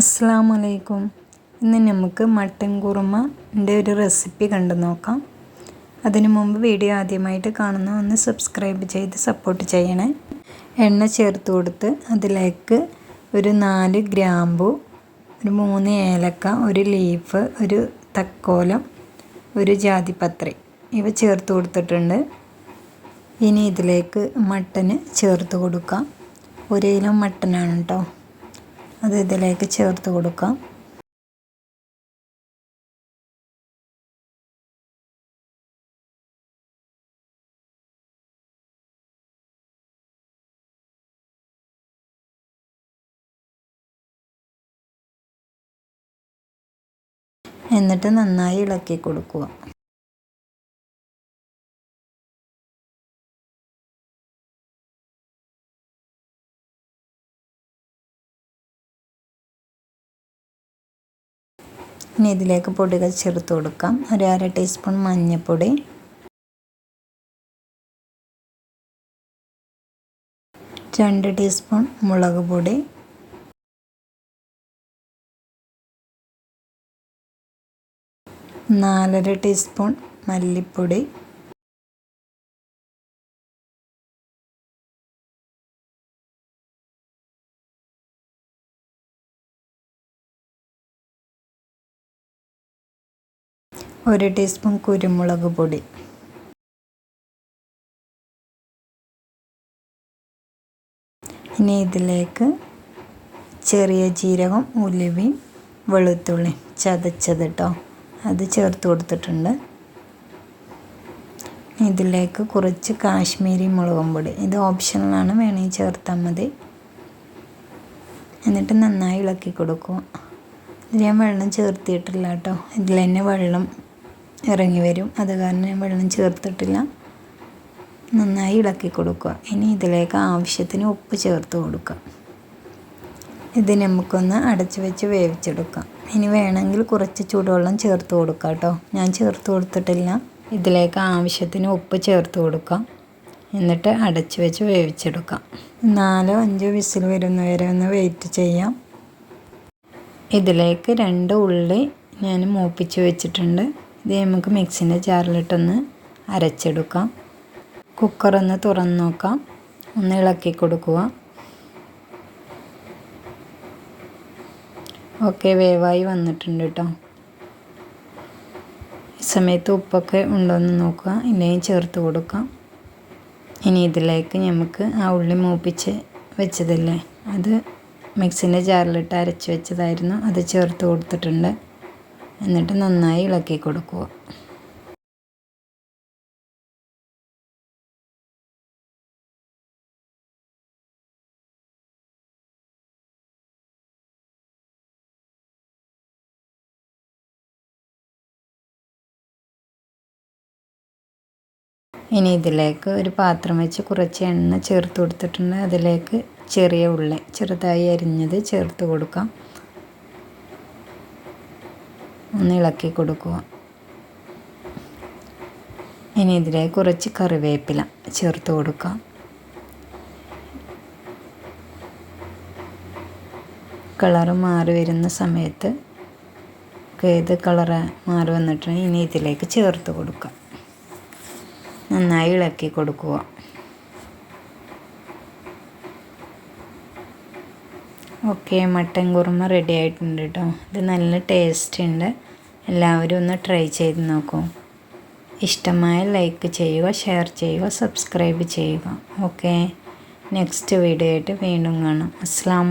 അസ്സാം വലൈക്കും ഇന്ന് നമുക്ക് മട്ടൻ കുറുമന്റെ ഒരു റെസിപ്പി കണ്ടു നോക്കാം. അതിനു മുമ്പ് വീഡിയോ ആദ്യമായിട്ട് കാണുന്ന ഒന്ന് സബ്സ്ക്രൈബ് ചെയ്ത് സപ്പോർട്ട് ചെയ്യണേ. എണ്ണ ചേർത്ത് കൊടുത്ത് അതിലേക്ക് ഒരു നാല് ഗ്രാമ്പു ഒരു മൂന്ന് ഏലക്ക ഒരു ലീഫ് ഒരു തക്കോലം ഒരു ജാതിപത്രി ഇവ ചേർത്ത് കൊടുത്തിട്ടുണ്ട്. ഇനി ഇതിലേക്ക് മട്ടന് ചേർത്ത് കൊടുക്കാം. ഒരു മട്ടനാണ് കേട്ടോ അത് ഇതിലേക്ക് ചേർത്ത് കൊടുക്കാം. എന്നിട്ട് നന്നായി ഇളക്കി കൊടുക്കുക. ഇനി ഇതിലേക്ക് പൊടികൾ ചേർത്ത് കൊടുക്കാം. ഒരു അര ടീസ്പൂൺ മഞ്ഞൾപ്പൊടി രണ്ട് ടീസ്പൂൺ മുളക് പൊടി. നാലര ടീസ്പൂൺ മല്ലിപ്പൊടി. ഒരു ടീസ്പൂൺ കുരുമുളക് പൊടി. ഇനി ഇതിലേക്ക് ചെറിയ ജീരകം ഉലുവയും വെളുത്തുള്ളി ചതച്ചത് കേട്ടോ അത് ചേർത്ത് കൊടുത്തിട്ടുണ്ട്. ഇതിലേക്ക് കുറച്ച് കാശ്മീരി മുളകും പൊടി. ഇത് ഓപ്ഷണലാണ് വേണമെങ്കിൽ ചേർത്താൽ മതി. എന്നിട്ട് നന്നായി ഇളക്കി കൊടുക്കുക. ഇതിൽ ഞാൻ വെള്ളം ചേർത്തിട്ടില്ല കേട്ടോ ഇതിൽ തന്നെ വെള്ളം ഇറങ്ങി വരും. അത് കാരണം ഞാൻ വെള്ളം ചേർത്തിട്ടില്ല. നന്നായി ഇളക്കി കൊടുക്കുക. ഇനി ഇതിലേക്ക് ആവശ്യത്തിന് ഉപ്പ് ചേർത്ത് കൊടുക്കുക. ഇത് നമുക്കൊന്ന് അടച്ചു വെച്ച് വേവിച്ചെടുക്കാം. ഇനി വേണമെങ്കിൽ കുറച്ച് ചൂടുവെള്ളം ചേർത്ത് കൊടുക്കാം കേട്ടോ. ഞാൻ ചേർത്ത് കൊടുത്തിട്ടില്ല. ഇതിലേക്ക് ആവശ്യത്തിന് ഉപ്പ് ചേർത്ത് കൊടുക്കാം. എന്നിട്ട് അടച്ചു വെച്ച് വേവിച്ചെടുക്കാം. നാലോ അഞ്ചോ വിസിൽ വരുന്നവരെ ഒന്ന് വെയിറ്റ് ചെയ്യാം. ഇതിലേക്ക് രണ്ട് ഉള്ളി ഞാൻ മൂപ്പിച്ച് വെച്ചിട്ടുണ്ട്. ഇത് നമുക്ക് മിക്സിന്റെ ജാറിലിട്ടൊന്ന് അരച്ചെടുക്കാം. കുക്കറൊന്ന് തുറന്ന് നോക്കാം. ഒന്ന് ഇളക്കി കൊടുക്കുക. ഓക്കെ വേവായി വന്നിട്ടുണ്ട് കേട്ടോ. ഈ സമയത്ത് ഉപ്പൊക്കെ ഉണ്ടോയെന്ന് നോക്കുക. ഇല്ലെങ്കിൽ ചേർത്ത് കൊടുക്കാം. ഇനി ഇതിലേക്ക് നമുക്ക് ആ ഉള്ളി മൂപ്പിച്ച് വെച്ചതല്ലേ? അത് മിക്സിന്റെ ജാറിലിട്ട് അരച്ച് വെച്ചതായിരുന്നു. അത് ചേർത്ത് കൊടുത്തിട്ടുണ്ട്. എന്നിട്ട് നന്നായി ഇളക്കി കൊടുക്കുക. ഇനി ഇതിലേക്ക് ഒരു പാത്രം വെച്ച് കുറച്ച് എണ്ണ ചേർത്ത് കൊടുത്തിട്ടുണ്ട്. അതിലേക്ക് ചെറിയ ഉള്ളി ചെറുതായി അരിഞ്ഞത് ചേർത്ത് കൊടുക്കാം. ഒന്ന് ഇളക്കി കൊടുക്കുക. ഇനി ഇതിലെ കുറച്ച് കറിവേപ്പില ചേർത്ത് കൊടുക്കാം കളർ മാറി വരുന്ന സമയത്ത് ഏത് കളറ് മാറി വന്നിട്ടുണ്ടെങ്കിൽ ഇനി ഇതിലേക്ക് ചേർത്ത് കൊടുക്കാം നന്നായി ഇളക്കി കൊടുക്കുക. ഓക്കെ മട്ടൻ കുറുമ റെഡി ആയിട്ടുണ്ട് കേട്ടോ ഇത് നല്ല ടേസ്റ്റ് ഉണ്ട്. എല്ലാവരും ഒന്ന് ട്രൈ ചെയ്ത് നോക്കൂ. ഇഷ്ടമായ ലൈക്ക് ചെയ്യുക ഷെയർ ചെയ്യുക സബ്സ്ക്രൈബ് ചെയ്യുക. ഓക്കെ നെക്സ്റ്റ് വീഡിയോ ആയിട്ട് വീണ്ടും കാണാം. അസ്സാം